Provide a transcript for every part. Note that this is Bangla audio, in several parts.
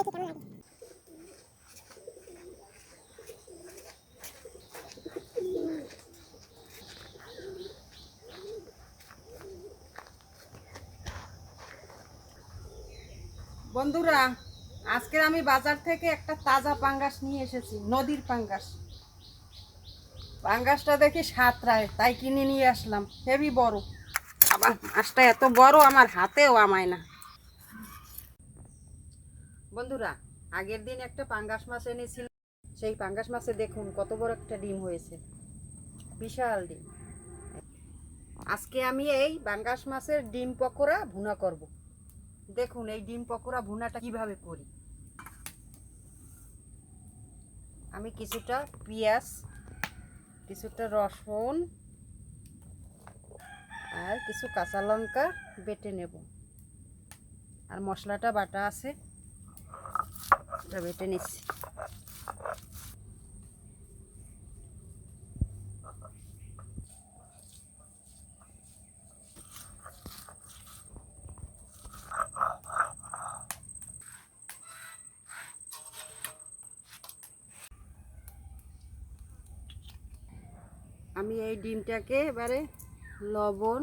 দেখি কেমন লাগে বন্ধুরা আজকে আমি বাজার থেকে একটা তাজা পাঙ্গাস নিয়ে এসেছি, নদীর পাঙ্গাস। পাঙ্গাসটা দেখি সাতরায়, তাই কিনে নিয়ে আসলাম। হেভি বড়। আবার মাছটা এত বড়, আমার হাতেও আমায় না। বন্ধুরা, আগের দিন একটা পাঙ্গাস মাছ এনেছিল। সেই পাঙ্গাস মাছে দেখুন কত বড় একটা ডিম হয়েছে। বিশাল ডিম। আজকে আমি এই পাঙ্গাস মাছের ডিম পকোড়া ভুনা করব। দেখুন এই ডিম পকোড়া ভুনাটা কীভাবে করি। আমি কিছুটা পেঁয়াজ, কিছুটা রসুন আর কিছু কাঁচা লঙ্কা বেটে নেব। আর মশলাটা বাটা আছে। বেটে নিচ্ছি। আমি এই ডিমটাকে এবারে লবণ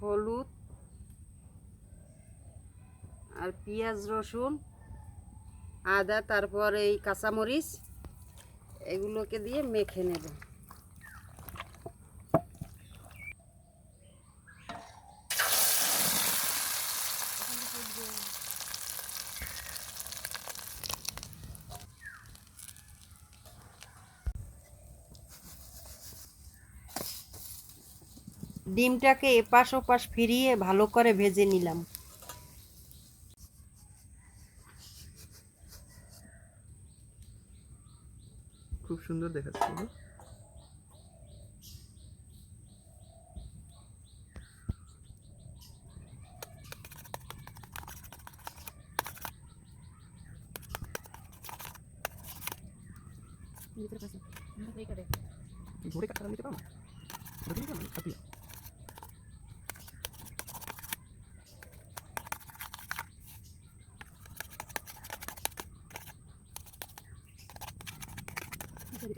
হলুদ আর পেঁয়াজ রসুন আদা, তারপর এই কাঁচামরিচ, এগুলোকে দিয়ে মেখে নেব। ডিমটাকে এপাশ ওপাশ ফিরিয়ে ভালো করে ভেজে নিলাম। খুব সুন্দর দেখাচ্ছে। ঘুরে কাটা নিতে পারো ধরে নিতে পারো কাটিয়ে আমি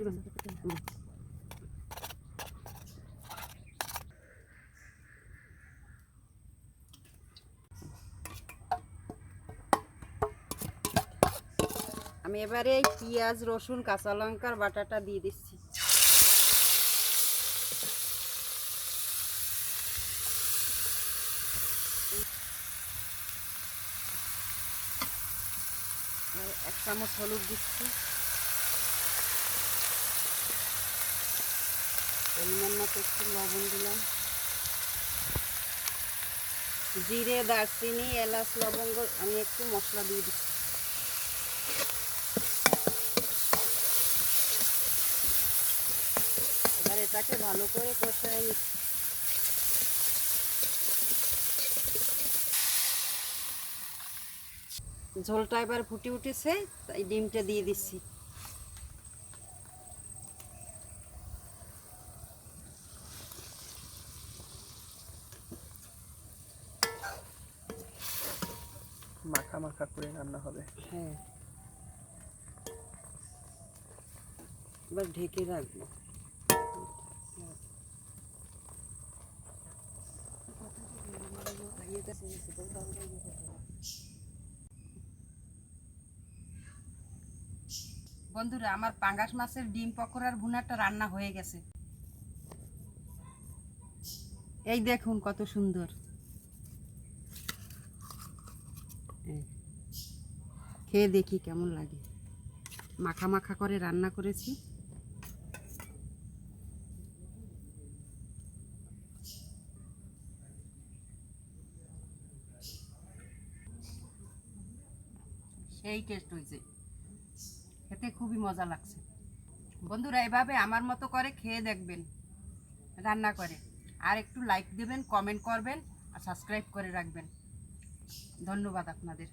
এবারে পেঁয়াজ রসুন কাঁচা লঙ্কার বাটাটা দিয়ে দিচ্ছি। এক চামচ হলুদ দিচ্ছি। পরিমাণ মতো একটু লবণ দিলাম। জিরে, দারচিনি, এলাচ, লবঙ্গ, আমি একটু মশলা দিয়ে দিচ্ছি। এবার এটাকে ভালো করে কষায় নিচ্ছি। ঝোলটা এবার ফুটে উঠেছে, তাই ডিমটা দিয়ে দিচ্ছি। মাখা মাখা করে রান্না হবে। হ্যাঁ। ঢেকে রাখব। বন্ধুরা, আমার পাঙ্গাস মাছের ডিম পকোড়ার ভুনাটা রান্না হয়ে গেছে। এই দেখুন কত সুন্দর। খেয়ে দেখি কেমন লাগে। মাখা মাখা করে রান্না করেছি। সেই টেস্ট হয়েছে খেতে খুবই মজা লাগছে। বন্ধুরা, এভাবে আমার মতো করে খেয়ে দেখবেন, রান্না করে। আর একটু লাইক দেবেন কমেন্ট করবেন আর সাবস্ক্রাইব করে রাখবেন। ধন্যবাদ আপনাদের।